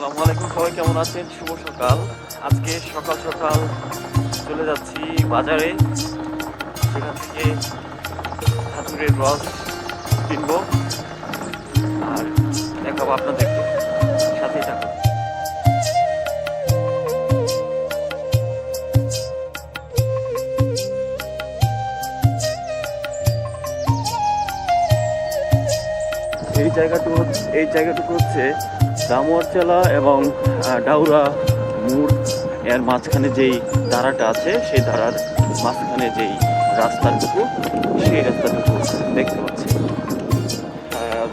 আসসালামু আলাইকুম, সবাই কেমন আছেন? শুভ সকাল। আজকে সকাল সকাল চলে যাচ্ছি বাজারে সেখান থেকে ঠাকুরের রস কিনবো। আর দেখাবো আপনাদেরকে সাথেই থাকুন। এই জায়গাটুকু এই জায়গাটুকু হচ্ছে দামোয়ারচালা এবং ডাউরা মুর এর মাঝখানে যেই ধারাটা আছে, সেই ধারার মাঝখানে যেই রাস্তাটুকু সেই রাস্তাটুকু দেখতে পাচ্ছি।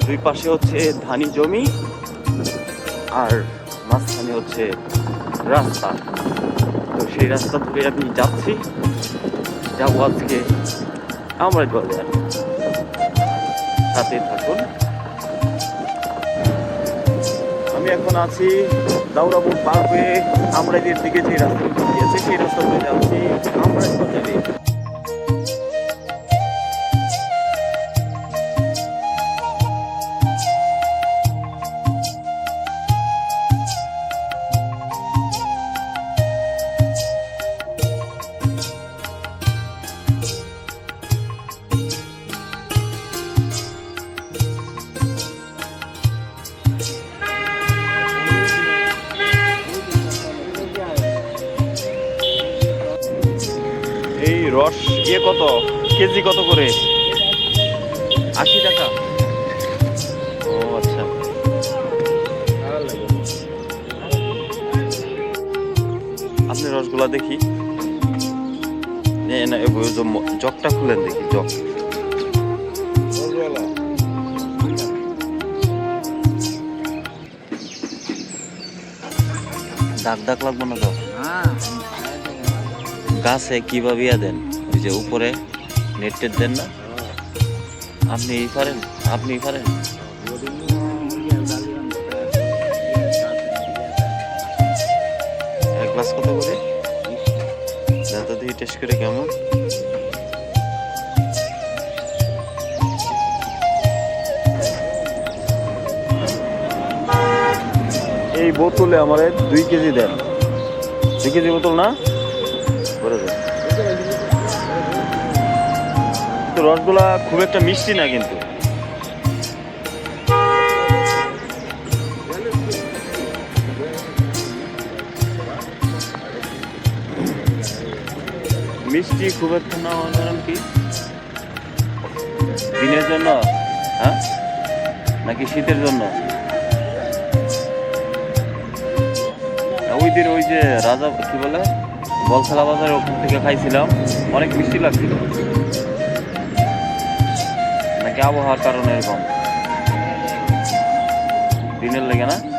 দুই পাশে হচ্ছে ধানি জমি আর মাঝখানে হচ্ছে রাস্তা। তো সেই রাস্তা ধরে আমি যাচ্ছি। যাব আজকে আমরা বাজার সাথে থাকুন। আমি এখন আছি দাউরাপুর পার হয়ে আমরাইদের দিকে যে রাস্তা গিয়েছে সেই রাস্তা ধরে যাচ্ছি। রস ইয়ে কত? কেজি কত করে? আশি টাকা। ও আচ্ছা। আপনি রসগুলা দেখি। না জগটা খুলেন দেখি, জগ। দাগ দাগ লাগবো না তো? গাছে কীভাবে ইয়া দেন ওই যে উপরে নেট দেন না? আপনি ই পারেন, আপনি ই পারেন। এক কত করে? দাদা দিয়ে টেস্ট করে কেমন? এই বোতলে আমার দুই কেজি দেন। দুই কেজি বোতল না? করে দেন রসগোল্লা খুব একটা মিষ্টি না কিন্তু। মিষ্টি খুব একটা না কারণ কি? দিনের জন্য? হ্যাঁ? নাকি শীতের জন্য? ওই দিন ওই যে রাজা, কি বলে? বলখালা বাজার ওখান থেকে খাইছিলাম। অনেক মিষ্টি লাগছিল। নাকি আবহাওয়ার কারণে এরকম? দিনের লেগে না?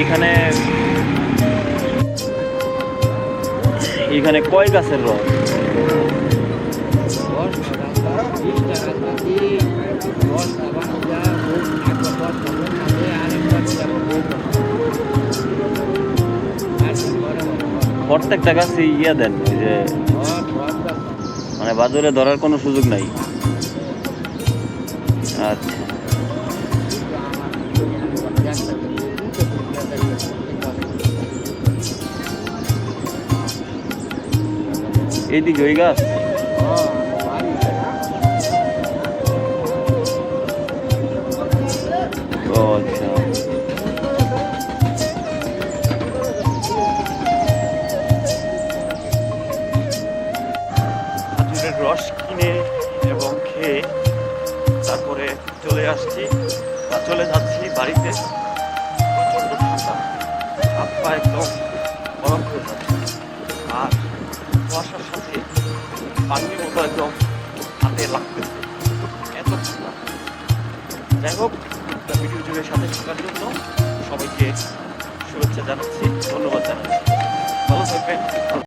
এখানে এখানে কয় গাছের রস? প্রত্যেকটা গাছে ইয়া দেন যে মানে বাজারে ধরার কোনো সুযোগ নাই। আচ্ছা। এইদিকে ওই গাছ? আচ্ছা। রস কিনে এবং খেয়ে তারপরে চলে আসছি। বা চলে যাচ্ছি বাড়িতে। প্রচণ্ড ঠান্ডা। হাত পা একদম গরম হয়ে যাচ্ছে। পানির মতো একদম হাতে লাগতেছে। এত যাই হোক ভিডিও জুড়ে সাথে থাকার জন্য সবাইকে শুভেচ্ছা জানাচ্ছি, ধন্যবাদ জানাচ্ছি। ভালো থাকবেন।